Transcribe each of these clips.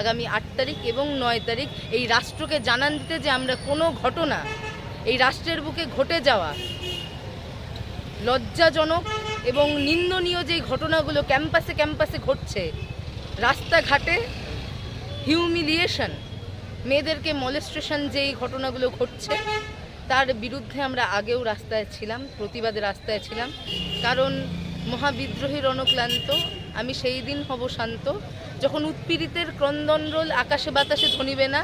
আগামী আট তারিখ এবং নয় তারিখ এই রাষ্ট্রকে জানান দিতে যে আমরা কোনো ঘটনা এই রাষ্ট্রের বুকে ঘটে যাওয়া, লজ্জাজনক এবং নিন্দনীয় যেই ঘটনাগুলো ক্যাম্পাসে ক্যাম্পাসে ঘটছে, রাস্তাঘাটে হিউমিলিয়েশন, মেয়েদেরকে মলেস্ট্রেশন যেই ঘটনাগুলো ঘটছে, তার বিরুদ্ধে আমরা আগেও রাস্তায় ছিলাম, প্রতিবাদে রাস্তায় ছিলাম। কারণ মহাবিদ্রোহী রণক্লান্ত, আমি সেই দিন হব শান্ত যখন উৎপীড়িতের ক্রন্দনরোল আকাশে বাতাসে ধনিবে না,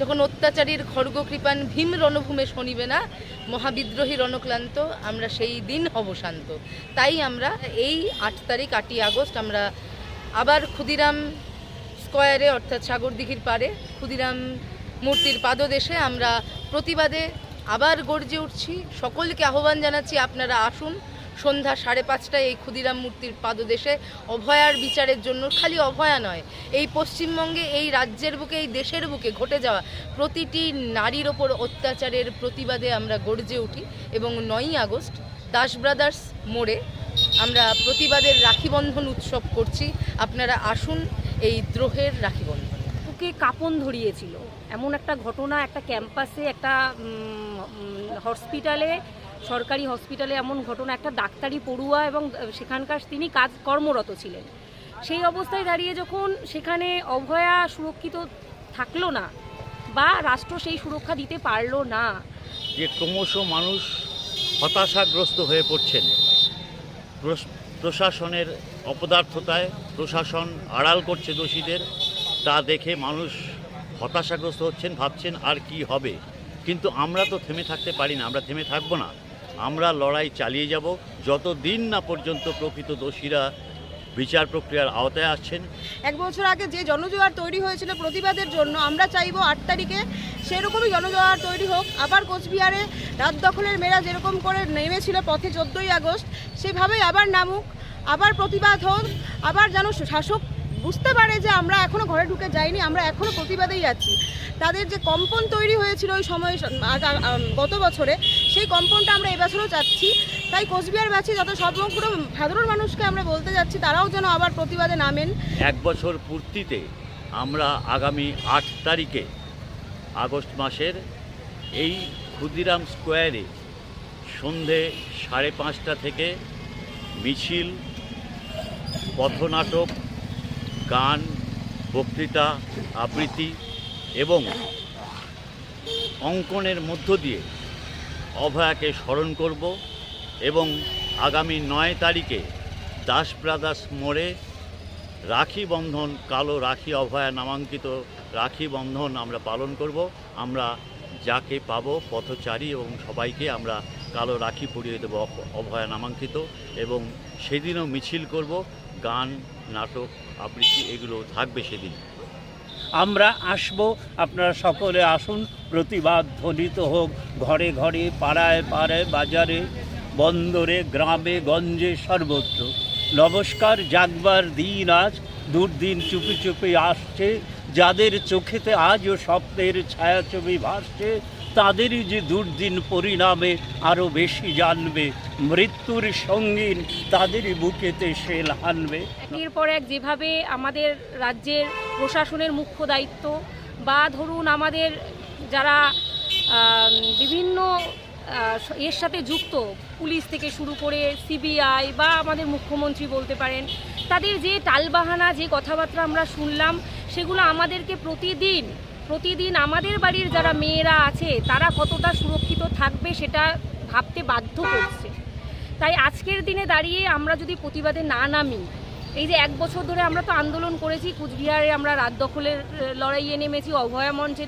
যখন অত্যাচারীর খড়গ কৃপান ভীম রণভূমে শনিবে না, মহাবিদ্রোহী রণক্লান্ত, আমরা সেই দিন হব শান্ত। তাই আমরা এই আট তারিখ, আটই আগস্ট, আমরা আবার ক্ষুদিরাম স্কোয়ারে, অর্থাৎ সাগরদিঘির পাড়ে, ক্ষুদিরাম মূর্তির পাদদেশে আমরা প্রতিবাদে আবার গর্জে উঠছি। সকলকে আহ্বান জানাচ্ছি আপনারা আসুন সন্ধ্যা সাড়ে পাঁচটায় এই ক্ষুদিরাম মূর্তির পাদদেশে অভয়ার বিচারের জন্য খালি অভয়া নয়, এই পশ্চিমবঙ্গে এই রাজ্যের বুকে, এই দেশের বুকে ঘটে যাওয়া প্রতিটি নারীর ওপর অত্যাচারের প্রতিবাদে আমরা গর্জে উঠি এবং নয়ই আগস্ট দাস ব্রাদার্স মোড়ে আমরা প্রতিবাদের রাখিবন্ধন উৎসব করছি। আপনারা আসুন এই দ্রোহের রাখিবন্ধন। বুকে কাঁপন ধরিয়েছিল। এমন একটা ঘটনা, একটা ক্যাম্পাসে, একটা হসপিটালে সরকারি হসপিটালে এমন ঘটনা, একটা ডাক্তারি পড়ুয়া এবং সেখানকার তিনি কাজ কর্মরত ছিলেন। সেই অবস্থায় দাঁড়িয়ে যখন সেখানে অভয়া সুরক্ষিত থাকল না বা রাষ্ট্র সেই সুরক্ষা দিতে পারল না, যে ক্রমশ মানুষ হতাশাগ্রস্ত হয়ে পড়ছেন প্রশাসনের অপদার্থতায়, প্রশাসন আড়াল করছে দোষীদের, তা দেখে মানুষ হতাশাগ্রস্ত হচ্ছেন, ভাবছেন আর কি হবে। কিন্তু আমরা তো থেমে থাকতে পারি না, আমরা থেমে থাকব না। আমরা লড়াই চালিয়ে যাব। যতদিন না পর্যন্ত প্রকৃত দোষীরা বিচার প্রক্রিয়ার আওতায় আসছেন। এক বছর আগে যে জনজোয়ার তৈরি হয়েছিল প্রতিবাদের জন্য, আমরা চাইব আট তারিখে সেরকমই জনজোয়ার তৈরি হোক। আবার কোচবিহারে রাত দখলের মেয়েরা যেরকম করে নেমেছিল পথে চোদ্দোই আগস্ট সেভাবেই আবার নামুক, আবার প্রতিবাদ হোক, আবার যেন শাসক বুঝতে পারে যে আমরা এখনও ঘরে ঢুকে যাইনি, আমরা এখনও প্রতিবাদেই আছি। তাদের যে কম্পন তৈরি হয়েছিল ওই সময় গত বছরে, সেই কম্পনটা আমরা এবছরও চাচ্ছি। তাই কোচবিহারবাসী যত সমগ্র সাধারণ মানুষকে আমরা বলতে যাচ্ছি, তারাও যেন আবার প্রতিবাদে নামেন। এক বছর পূর্তিতে আমরা আগামী আট তারিখে, আগস্ট মাসের এই ক্ষুদিরাম স্কোয়ারে সন্ধে সাড়ে পাঁচটা থেকে মিছিল, পথনাটক গান, বক্তৃতা, আবৃত্তি এবং অঙ্কনের মধ্য দিয়ে অভয়াকে স্মরণ করব এবং আগামী নয় তারিখে দাস ব্রাদার্স মোড়ে রাখি বন্ধন, কালো রাখি অভয়া নামাঙ্কিত রাখি বন্ধন আমরা পালন করব। আমরা যাকে পাব, পথচারী এবং সবাইকে আমরা কালো রাখি পরিয়ে দেবো অভ- অভয়া নামাঙ্কিত এবং সেদিনও মিছিল করব, গান নাটক, আবৃত্তি, এগুলো থাকবে সেদিন। আমরা আসব, আপনারা সকলে আসুন, প্রতিবাদ ধ্বনিত হোক, ঘরে ঘরে, পাড়ায় পাড়ায়, বাজারে, বন্দরে, গ্রামে, গঞ্জে, সর্বত্র। নমস্কার, জাগবার দিন আজ, দুর্দিন চুপি চুপি আসছে। যাদের চোখেতে আজও স্বপ্নের ছায়াছবি ভাসছে, তাদেরই যে দুর্দিন পরিণামে আরও বেশি জানবে, মৃত্যুর সঙ্গীন তাদেরই বুকেতে সে হানবে। একের পর এক যেভাবে আমাদের রাজ্যের প্রশাসনের মুখ্য দায়িত্ব বা ধরুন আমাদের যারা বিভিন্ন এর সাথে যুক্ত, পুলিশ থেকে শুরু করে সিবিআই বা আমাদের মুখ্যমন্ত্রী বলতে পারেন, তাদের যে টালবাহানা, যে কথাবার্তা আমরা শুনলাম সেগুলো আমাদেরকে প্রতিদিন প্রতিদিন আমাদের বাড়ির যারা মেয়েরা আছে, তারা কতটা সুরক্ষিত থাকবে সেটা ভাবতে বাধ্য করছে। তাই আজকের দিনে দাঁড়িয়ে আমরা যদি প্রতিবাদে না নামি, এই যে এক বছর ধরে আমরা তো আন্দোলন করেছি, কুচবিহারে আমরা রাত দখলের লড়াইয়ে নেমেছি, অভয়া মঞ্চে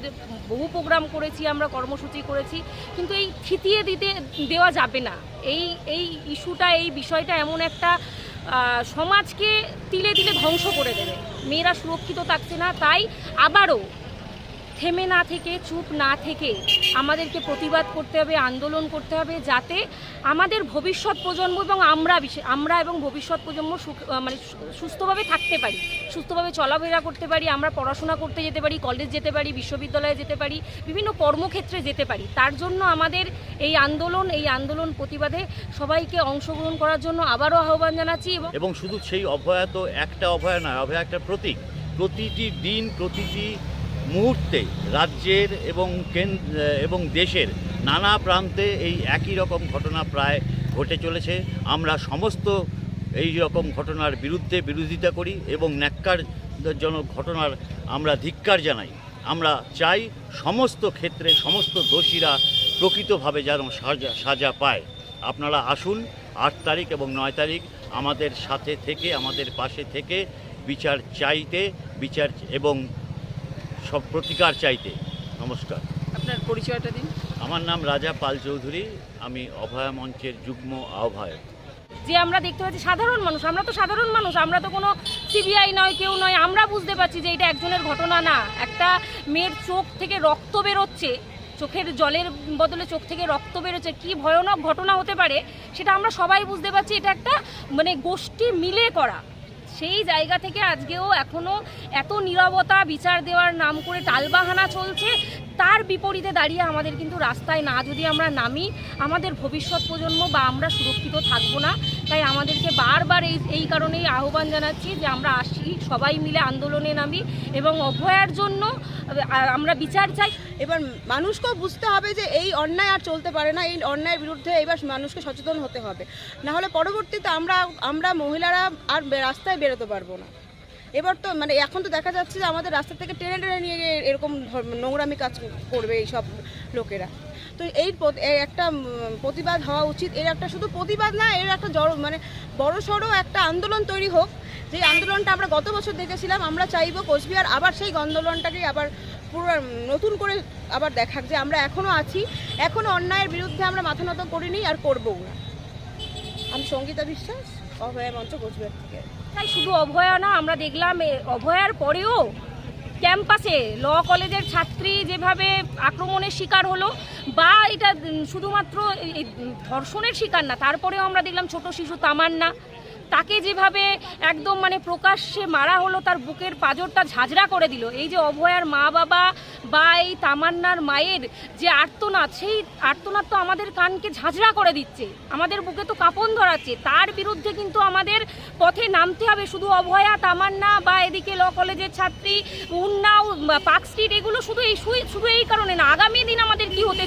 বহু প্রোগ্রাম করেছি, আমরা কর্মসূচি করেছি, কিন্তু এই থিতিয়ে দিতে দেওয়া যাবে না। এই এই ইস্যুটা, এই বিষয়টা এমন একটা সমাজকে তিলে তিলে ধ্বংস করে দেবে। মেয়েরা সুরক্ষিত থাকছে না তাই আবারও থেমে না থেকে, চুপ না থেকে আমাদেরকে প্রতিবাদ করতে হবে, আন্দোলন করতে হবে যাতে আমাদের ভবিষ্যৎ প্রজন্ম এবং আমরা আমরা এবং ভবিষ্যৎ প্রজন্ম মানে সুস্থভাবে থাকতে পারি, সুস্থভাবে চলাফেরা করতে পারি, আমরা পড়াশোনা করতে যেতে পারি কলেজ যেতে পারি, বিশ্ববিদ্যালয়ে যেতে পারি, বিভিন্ন কর্মক্ষেত্রে যেতে পারি। তার জন্য আমাদের এই আন্দোলন এই আন্দোলন প্রতিবাদে সবাইকে অংশগ্রহণ করার জন্য আবারও আহ্বান জানাচ্ছি এবং শুধু সেই অভয়া তো একটা অভয়া নয়, অভয়া একটা প্রতীক। প্রতিটি দিন, প্রতিটি মুহূর্তে রাজ্যের এবং কেন্দ্র এবং দেশের নানা প্রান্তে এই একই রকম ঘটনা প্রায় ঘটে চলেছে। আমরা সমস্ত এই রকম ঘটনার বিরুদ্ধে বিরোধিতা করি এবং ন্যাক্কারজনক ঘটনার আমরা ধিক্কার জানাই। আমরা চাই সমস্ত ক্ষেত্রে সমস্ত দোষীরা প্রকৃতভাবে যেন সাজা সাজা পায়। আপনারা আসুন, আট তারিখ এবং নয় তারিখ আমাদের সাথে থেকে, আমাদের পাশে থেকে বিচার চাইতে, বিচার এবং সব প্রতিকার চাইতে। নমস্কার। আপনার পরিচয়টা দিন। আমার নাম রাজা পাল চৌধুরী আমি অভয়া মঞ্চের যুগ্ম আহ্বায়ক। যে আমরা দেখতে পাচ্ছি সাধারণ মানুষ আমরা তো সাধারণ মানুষ আমরা তো কোনো সিবিআই নয় কেউ নয় আমরা বুঝতে পারছি যে এটা একজনের ঘটনা না। একটা মেয়ের চোখ থেকে রক্ত বেরোচ্ছে চোখের জলের বদলে চোখ থেকে রক্ত বেরোচ্ছে কি ভয়ানক ঘটনা হতে পারে সেটা আমরা সবাই বুঝতে পারছি। এটা একটা মানে গোষ্ঠী মিলে করা। সেই জায়গা থেকে আজকেও এখনও এত নিরবতা, বিচার দেওয়ার নাম করে টালবাহানা চলছে। তার বিপরীতে দাঁড়িয়ে আমাদের কিন্তু রাস্তায় না যদি আমরা নামি, আমাদের ভবিষ্যৎ প্রজন্ম বা আমরা সুরক্ষিত থাকব না। তাই আমাদেরকে বারবার এই এই কারণেই আহ্বান জানাচ্ছি যে আমরা আসি, সবাই মিলে আন্দোলনে নামি এবং অভয়ার জন্য আমরা বিচার চাই। এবার মানুষকেও বুঝতে হবে যে এই অন্যায় আর চলতে পারে না, এই অন্যায়ের বিরুদ্ধে এবার মানুষকে সচেতন হতে হবে। না হলে পরবর্তীতে আমরা আমরা মহিলারা আর রাস্তায় বেরোতে পারব না। এবার তো মানে এখন তো দেখা যাচ্ছে যে আমাদের রাস্তা থেকে টেনে টেনে নিয়ে এরকম নোংরামি কাজ করবে এই সব লোকেরা। তো এই একটা প্রতিবাদ হওয়া উচিত। এর একটা শুধু প্রতিবাদ না, এর একটা জড় মানে বড় সড়ো একটা আন্দোলন তৈরি হোক। যে আন্দোলনটা আমরা গত বছর দেখেছিলাম, আমরা চাইব কোচবিহার আবার সেই আন্দোলনটাকে আবার পুরো নতুন করে আবার দেখাক যে আমরা এখনও আছি। এখনও অন্যায়ের বিরুদ্ধে আমরা মাথা নত করিনি আর করবও আমি সঙ্গীতা বিশ্বাস, অভয়া মঞ্চ কোচবিহার থেকে। তাই শুধু অভয়া না, আমরা দেখলাম অভয়ার পরেও ক্যাম্পাসে, ল কলেজের ছাত্রী যেভাবে আক্রমণের শিকার হলো, বা এটা শুধুমাত্র ধর্ষণের শিকার না, তারপরেও আমরা দেখলাম ছোট শিশু তামান্না তাকে যেভাবে একদম মানে প্রকাশ্যে মারা হলো, তার বুকের পাঁজরটা ঝাঁঝরা করে দিল। এই যে অভয়ার মা বাবা বা এই তামান্নার মায়ের যে আর্তনাদ, সেই আর্তনাদ তো আমাদের কানকে ঝাঁঝরা করে দিচ্ছে। আমাদের বুকে তো কাঁপন ধরাচ্ছে। তার বিরুদ্ধে কিন্তু আমাদের পথে নামতে হবে। শুধু অভয়া, তামান্না, বা এদিকে ল কলেজের ছাত্রী উন্নাও পার্ক স্ট্রিট, এগুলো শুধু এই শুধু এই কারণে না। আগামী দিন আমাদের কি হতে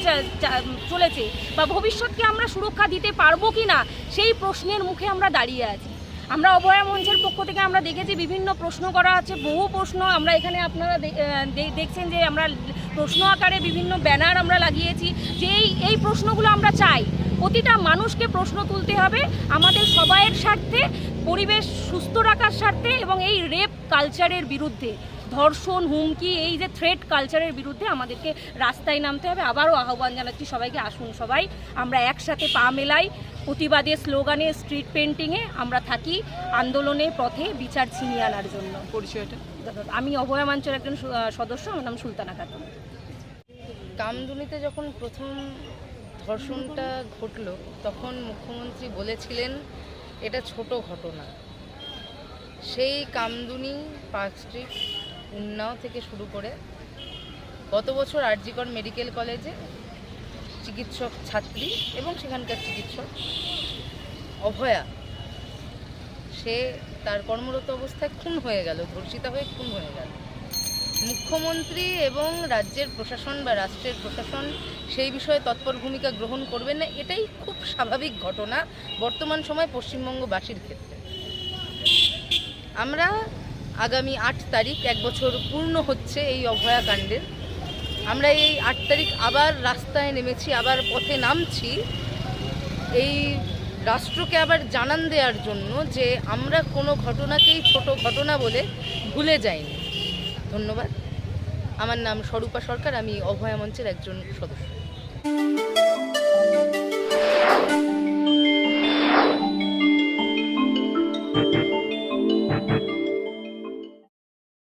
চলেছে? বা ভবিষ্যৎকে আমরা সুরক্ষা দিতে পারব কি না সেই প্রশ্নের মুখে আমরা দাঁড়িয়ে আছি। আমরা অভয়া মঞ্চের পক্ষ থেকে আমরা দেখেছি বিভিন্ন প্রশ্ন করা আছে, বহু প্রশ্ন। আমরা এখানে আপনারা দেখছেন যে আমরা প্রশ্ন আকারে বিভিন্ন ব্যানার আমরা লাগিয়েছি। যে এই এই প্রশ্নগুলো আমরা চাই। প্রতিটা মানুষকে প্রশ্ন তুলতে হবে আমাদের সবাইয়ের স্বার্থে, পরিবেশ সুস্থ রাখার স্বার্থে এবং এই রেপ কালচারের বিরুদ্ধে। ধর্ষণ হুমকি এই যে থ্রেট কালচারের বিরুদ্ধে আমাদেরকে রাস্তায় নামতে হবে। আবারও আহ্বান জানাচ্ছি সবাইকে আসুন সবাই। আমরা একসাথে পা মেলাই প্রতিবাদে স্লোগানে স্ট্রিট পেন্টিংয়ে আমরা থাকি আন্দোলনে পথে বিচার ছিনিয়ে আনার জন্য। পরিচয়টা? আমি অভয়া মঞ্চের একজন সদস্য আমার নাম সুলতানা খাতুন। কামদুনিতে যখন প্রথম ধর্ষণটা ঘটলো তখন মুখ্যমন্ত্রী বলেছিলেন এটা ছোট ঘটনা। সেই কামদুনি পার্ক স্ট্রিট উন্নাও থেকে শুরু করে গত বছর আরজিকর মেডিকেল কলেজে চিকিৎসক ছাত্রী এবং সেখানকার চিকিৎসক অভয়া, সে তার কর্মরত অবস্থায় খুন হয়ে গেল, ধর্ষিতা হয়ে খুন হয়ে গেল। মুখ্যমন্ত্রী এবং রাজ্যের প্রশাসন বা রাষ্ট্রের প্রশাসন সেই বিষয়ে তৎপর ভূমিকা গ্রহণ করবে না, এটাই খুব স্বাভাবিক ঘটনা বর্তমান সময় পশ্চিমবঙ্গবাসীর ক্ষেত্রে। আমরা আগামী আট তারিখ এক বছর পূর্ণ হচ্ছে এই অভয়াকাণ্ডের আমরা এই আট তারিখ আবার রাস্তায় নেমেছি, আবার পথে নামছি। এই রাষ্ট্রকে আবার জানান দেওয়ার জন্য যে আমরা কোনো ঘটনাকেই ছোট ঘটনা বলে ভুলে যাইনি। ধন্যবাদ। আমার নাম স্বরূপা সরকার, আমি অভয়া মঞ্চের একজন সদস্য।